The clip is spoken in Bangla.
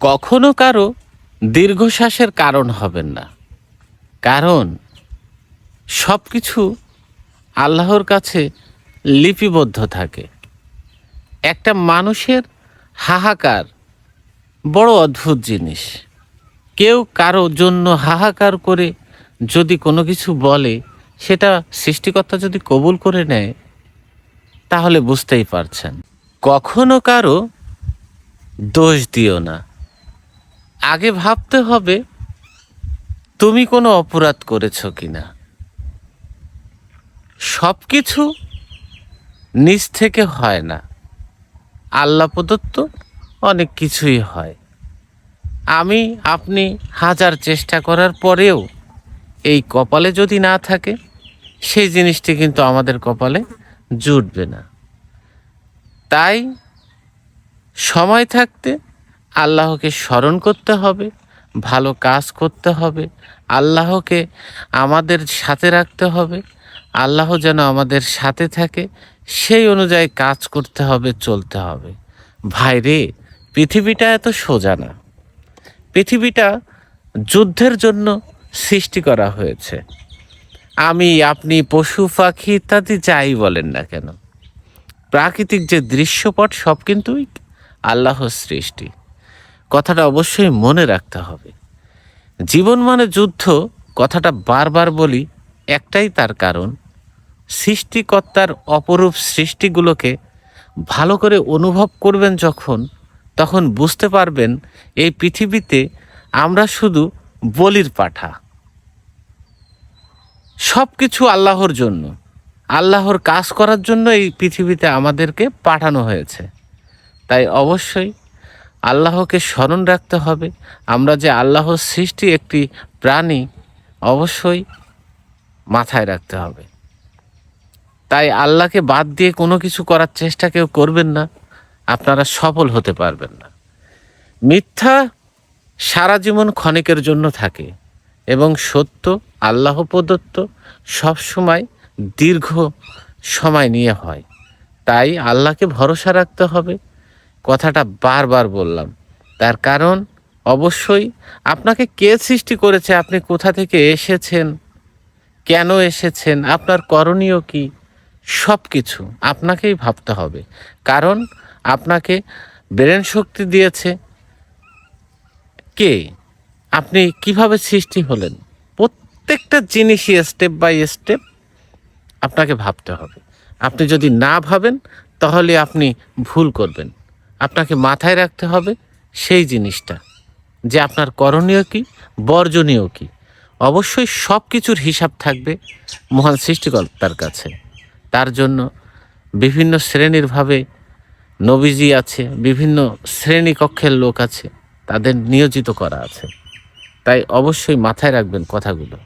কখনো কারও দীর্ঘশ্বাসের কারণ হবেন না। কারণ সব কিছু আল্লাহর কাছে লিপিবদ্ধ থাকে। একটা মানুষের হাহাকার বড় অদ্ভুত জিনিস। কেউ কারও জন্য হাহাকার করে যদি কোনো কিছু বলে, সেটা সৃষ্টিকর্তা যদি কবুল করে নেয়, তাহলে বুঝতেই পারছেন। কখনো কারও দোষ দিও না। আগে ভাবতে হবে, তুমি কোনো অপরাধ করেছ কি না সব কিছু নিজ থেকে হয় না। আল্লাহ প্রদত্ত অনেক কিছুই হয়। আমি, আপনি হাজার চেষ্টা করার পরেও এই কপালে যদি না থাকে, সেই জিনিসটি কিন্তু আমাদের কপালে জুটবে না। তাই সময় থাকতে আল্লাহকে স্মরণ করতে হবে, ভালো কাজ করতে হবে, আল্লাহকে আমাদের সাথে রাখতে হবে, আল্লাহ যেন আমাদের সাথে থাকে, সেই অনুযায়ী কাজ করতে হবে, চলতে হবে। ভাই রে, পৃথিবীটা এত সোজা না। পৃথিবীটা যুদ্ধের জন্য সৃষ্টি করা হয়েছে। আমি, আপনি, পশু, পাখি ইত্যাদি যাই বলেন না কেন? প্রাকৃতিক যে দৃশ্যপট সব কিন্তু আল্লাহর সৃষ্টি। কথাটা অবশ্যই মনে রাখতে হবে। জীবন মানে যুদ্ধ, কথাটা বারবার বলি, একটাই তার কারণ। সৃষ্টিকর্তার অপরূপ সৃষ্টিগুলোকে ভালো করে অনুভব করবেন যখন, তখন বুঝতে পারবেন এই পৃথিবীতে আমরা শুধু বলির পাঠা। সব কিছু আল্লাহর জন্য। আল্লাহর কাজ করার জন্য এই পৃথিবীতে আমাদেরকে পাঠানো হয়েছে। তাই অবশ্যই আল্লাহকে স্মরণ রাখতে হবে। আমরা যে আল্লাহর সৃষ্টি একটি প্রাণী, অবশ্যই মাথায় রাখতে হবে। তাই আল্লাহকে বাদ দিয়ে কোনো কিছু করার চেষ্টা কেউ করবেন না। আপনারা সফল হতে পারবেন না। মিথ্যা সারা জীবন ক্ষণিকের জন্য থাকে এবং সত্য, আল্লাহ প্রদত্ত, সবসময় দীর্ঘ সময় নিয়ে হয়। তাই আল্লাহকে ভরসা রাখতে হবে। কথাটা বারবার বললাম। তার কারণ, অবশ্যই আপনাকে কে সৃষ্টি করেছে, আপনি কোথা থেকে এসেছেন, কেন এসেছেন, আপনার করণীয় কি সব কিছু আপনাকেই ভাবতে হবে। কারণ, আপনাকে ব্রেন শক্তি দিয়েছে কে? আপনি কীভাবে সৃষ্টি হলেন? প্রত্যেকটা জিনিসই স্টেপ বাই স্টেপ আপনাকে ভাবতে হবে। আপনি যদি না ভাবেন, তাহলে আপনি ভুল করবেন। আপনাকে মাথায় রাখতে হবে সেই জিনিসটা, যে আপনার করণীয় কি, বর্জনীয় কি। অবশ্যই সব কিছুর হিসাব থাকবে মহান সৃষ্টিকর্তার কাছে। তার জন্য বিভিন্ন শ্রেণীরভাবে নবীজি আছে, বিভিন্ন শ্রেণীকক্ষের লোক আছে, তাদের নিয়োজিত করা আছে। তাই অবশ্যই মাথায় রাখবেন কথাগুলো।